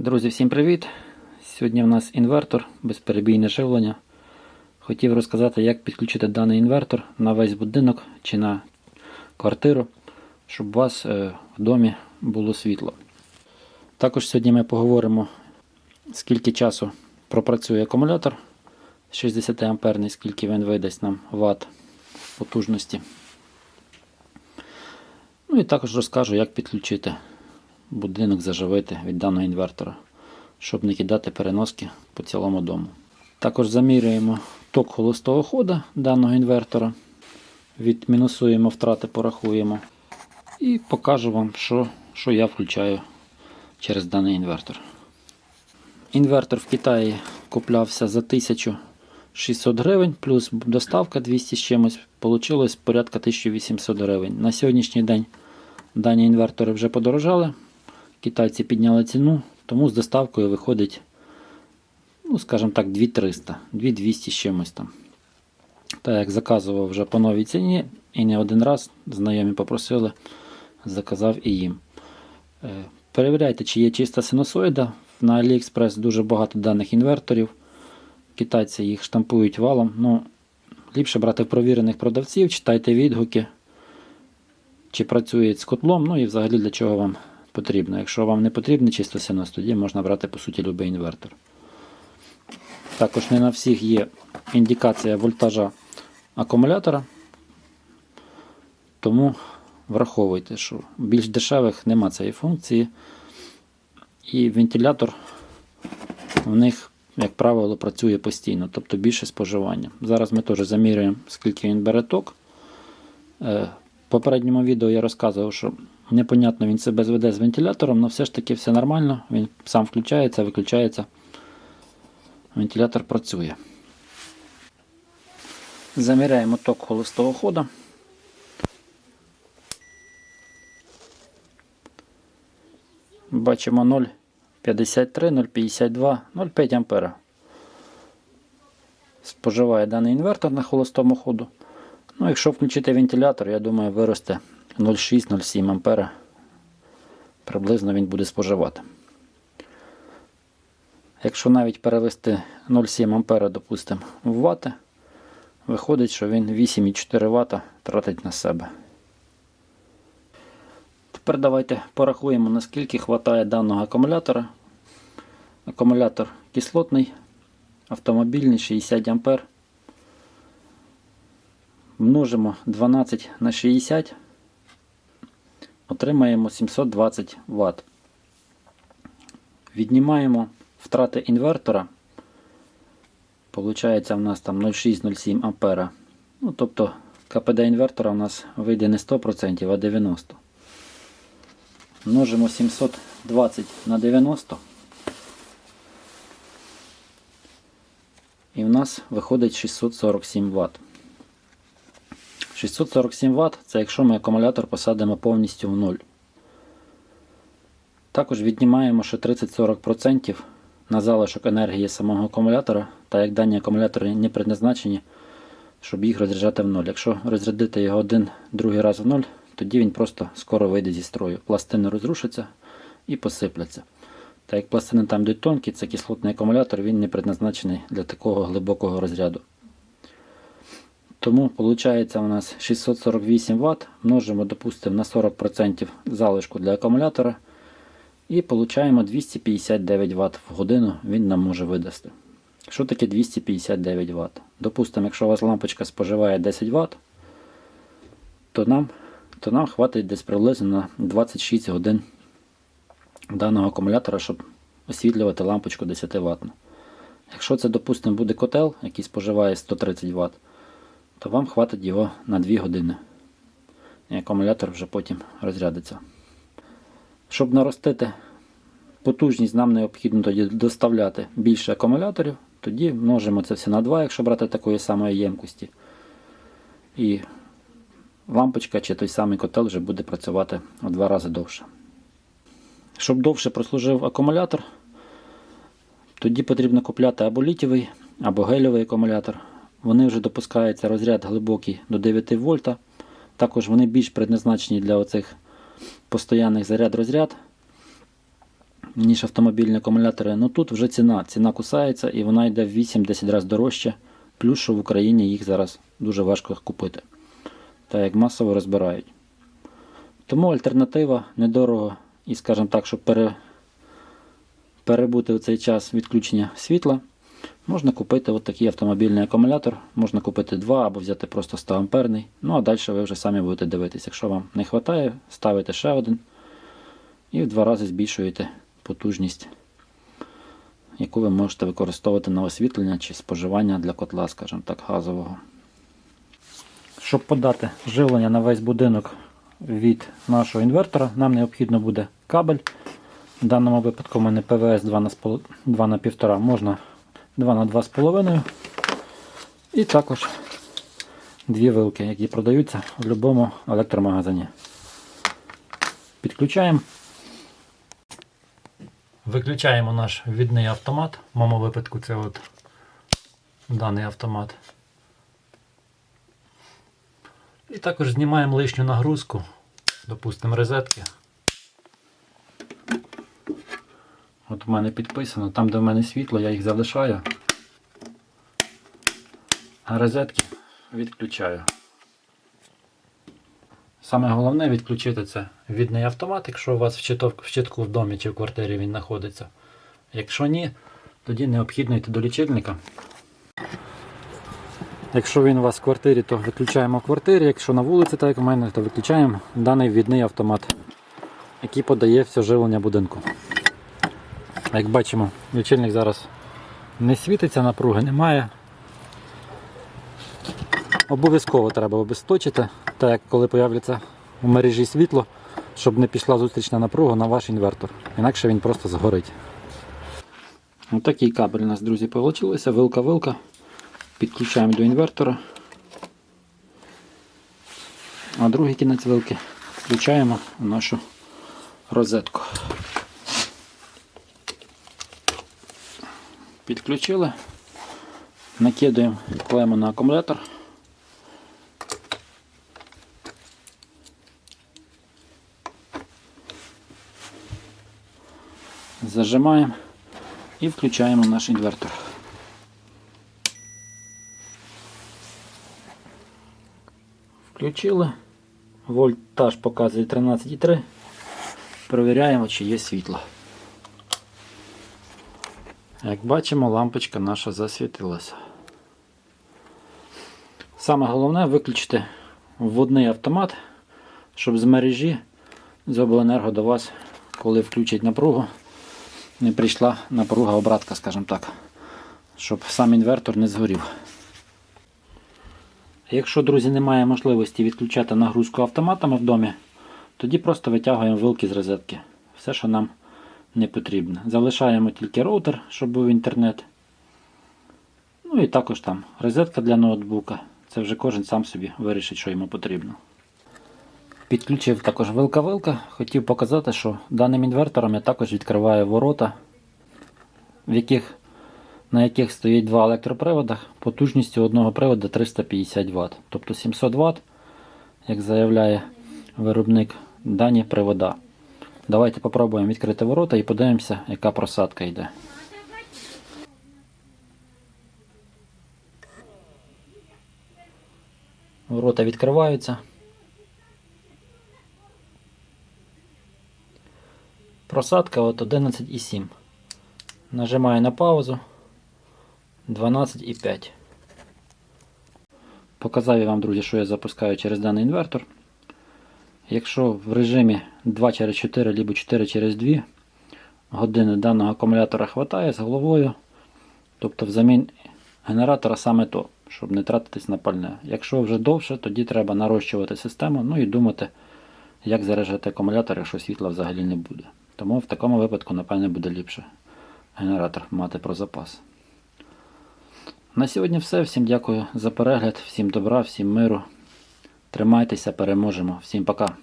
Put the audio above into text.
Друзі, всім привіт! Сьогодні в нас інвертор, безперебійне живлення. Хотів розказати, як підключити даний інвертор на весь будинок чи на квартиру, щоб у вас е, в домі було світло. Також сьогодні ми поговоримо, скільки часу пропрацює акумулятор 60 амперний, скільки він видасть нам ватт потужності. Ну і також розкажу, як підключити будинок заживити від даного інвертора, щоб не кидати переноски по цілому дому. Також замірюємо ток холостого ходу даного інвертора, відмінусуємо втрати, порахуємо. І покажу вам, що, що я включаю через даний інвертор. Інвертор в Китаї куплявся за 1600 гривень, плюс доставка 200 з чимось, получилось порядка 1800 гривень. На сьогоднішній день дані інвертори вже подорожали. Китайці підняли ціну, тому з доставкою виходить, ну, скажімо так, 2300, 2200 з чимось там. Так як заказував вже по новій ціні і не один раз знайомі попросили, заказав і їм. Е, Перевіряйте, чи є чиста синусоїда. На AliExpress дуже багато даних інверторів. Китайці їх штампують валом. Ну, Ліпше брати провірених продавців, читайте відгуки, чи працює з котлом, ну і взагалі для чого вам потрібно. Якщо вам не потрібний чисто синус, тоді можна брати по суті будь-який інвертор. Також не на всіх є індикація вольтажа акумулятора, тому враховуйте, що більш дешевих нема цієї функції. І вентилятор в них, як правило, працює постійно, тобто більше споживання. Зараз ми теж замірюємо, скільки він бере ток. Е, В попередньому відео я розказував, що непонятно він себе зведе з вентилятором, але все ж таки все нормально. Він сам включається, виключається. Вентилятор працює. Заміряємо ток холостого ходу. Бачимо 0,53, 0,52, 0,5 ампера. Споживає даний інвертор на холостому ходу. Ну, якщо включити вентилятор, я думаю, виросте 0,6-0,7 ампера. Приблизно він буде споживати. Якщо навіть перевести 0,7 ампера, допустимо, в вати, виходить, що він 8,4 Вт тратить на себе. Тепер давайте порахуємо, наскільки вистачає даного акумулятора. Акумулятор кислотний, автомобільний 60 А. Множимо 12 на 60, отримаємо 720 Вт. Віднімаємо втрати інвертора. Получається, в нас там 0,6-0,7 ампера. Ну, тобто КПД інвертора у нас вийде не 100%, а 90%. Множимо 720 на 90. І в нас виходить 647 Вт. 647 Вт це якщо ми акумулятор посадимо повністю в нуль. Також віднімаємо ще 30-40% на залишок енергії самого акумулятора, так як дані акумулятори не предназначені, щоб їх розряджати в ноль. Якщо розрядити його один другий раз в ноль, тоді він просто скоро вийде зі строю. Пластини розрушаться і посипляться. Так як пластини там йдуть тонкі, це кислотний акумулятор, він не предназначений для такого глибокого розряду. Тому виходить у нас 648 Вт, множимо, допустимо, на 40% залишку для акумулятора. І получаємо 259 Вт в годину він нам може видасти. Що таке 259 Вт? Допустимо, якщо у вас лампочка споживає 10 Вт, то нам то нам хватить десь приблизно на 26 годин даного акумулятора, щоб освітлювати лампочку 10 Вт. Якщо це, допустимо, буде котел, який споживає 130 Вт, то вам хватить його на 2 години. І акумулятор вже потім розрядиться. Щоб наростити потужність, нам необхідно тоді доставляти більше акумуляторів, тоді множимо це все на 2, якщо брати такої самої ємкості. І лампочка чи той самий котел вже буде працювати в два рази довше. Щоб довше прослужив акумулятор, тоді потрібно купляти або літєвий, або гельовий акумулятор. Вони вже допускаються розряд глибокий до 9 вольта. Також вони більш предназначені для оцих постоянних заряд-розряд. ніж автомобільні акумулятори. Ну тут вже ціна. Ціна кусається і вона йде в 8-10 разів дорожче. Плюс, що в Україні їх зараз дуже важко купити. Так як масово розбирають. Тому альтернатива недорого і, скажімо так, щоб пере, перебути в цей час відключення світла, можна купити от такий автомобільний акумулятор. Можна купити два або взяти просто 100 амперний. Ну а далі ви вже самі будете дивитися. Якщо вам не вистачає, ставите ще один і в два рази збільшуєте потужність, яку ви можете використовувати на освітлення чи споживання для котла, скажімо так, газового. Щоб подати живлення на весь будинок від нашого інвертора, нам необхідно буде кабель. В даному випадку у мене ПВС 2 на 2 на 1,5, можна 2 на 2,5. І також дві вилки, які продаються в будь-якому електромагазині. Підключаємо. Виключаємо наш відний автомат. В моєму випадку це от даний автомат. І також знімаємо лишню нагрузку, допустимо, розетки. От у мене підписано, там де в мене світло, я їх залишаю. А розетки відключаю. Саме головне відключити це відний автомат, якщо у вас в щиток- в щитку в домі чи в квартирі він знаходиться. Якщо ні, тоді необхідно йти до лічильника. Якщо він у вас в квартирі, то виключаємо в квартирі. Якщо на вулиці, так як у мене, то виключаємо даний відний автомат, який подає все живлення будинку. Як бачимо, лічильник зараз не світиться, напруги немає. Обов'язково треба обесточити, так як коли появляться в мережі світло, щоб не пішла зустрічна напруга на ваш інвертор. Інакше він просто згорить. Ось такий кабель у нас, друзі, вийшло. Вилка-вилка. Підключаємо до інвертора. А другий кінець вилки включаємо в нашу розетку. Підключили, накидуємо клему на акумулятор. Зажимаємо і включаємо наш інвертор. Включили. Вольтаж показує 13,3. Перевіряємо, чи є світло. Як бачимо, лампочка наша засвітилася. Саме головне виключити вводний автомат, щоб з мережі з обленерго до вас, коли включать напругу, не прийшла напруга обратка, скажімо так, щоб сам інвертор не згорів. Якщо, друзі, немає можливості відключати нагрузку автоматами в домі, тоді просто витягуємо вилки з розетки. Все, що нам не потрібно. Залишаємо тільки роутер, щоб був інтернет. Ну і також там розетка для ноутбука. Це вже кожен сам собі вирішить, що йому потрібно. Підключив також вилка-вилка. Хотів показати, що даним інвертором я також відкриваю ворота, в яких, на яких стоїть два електропривода потужністю одного приводу 350 Вт. Тобто 700 Вт, як заявляє виробник, дані привода. Давайте попробуємо відкрити ворота і подивимося, яка просадка йде. Ворота відкриваються. Просадка от 11,7. Нажимаю на паузу. 12,5. Показав вам, друзі, що я запускаю через даний інвертор. Якщо в режимі 2 через 4 або 4 через 2 години даного акумулятора хватає з головою, тобто взамін генератора саме то, щоб не тратитись на пальне. Якщо вже довше, тоді треба нарощувати систему, ну і думати, як заряджати акумулятор, якщо світла взагалі не буде. Тому в такому випадку, напевне, буде ліпше генератор мати про запас. На сьогодні все. Всім дякую за перегляд, всім добра, всім миру. Тримайтеся, переможемо. Всім пока.